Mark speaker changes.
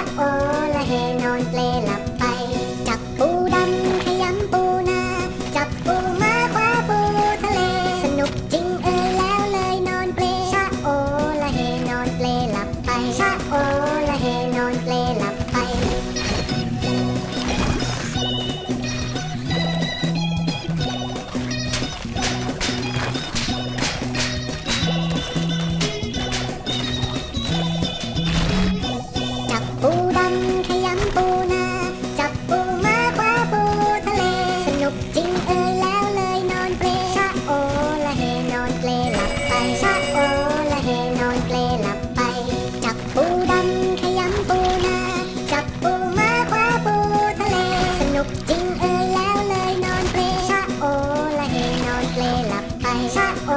Speaker 1: Uh-oh. ชะโอละเฮนอนเปลหลับไป จับปูดำขยำปูนา จับปูมาคว้าปูทะเล สนุกจริงเอ่แล้วเลยนอนเปลชะโอละเฮนอนเปลหลับไปชะโอ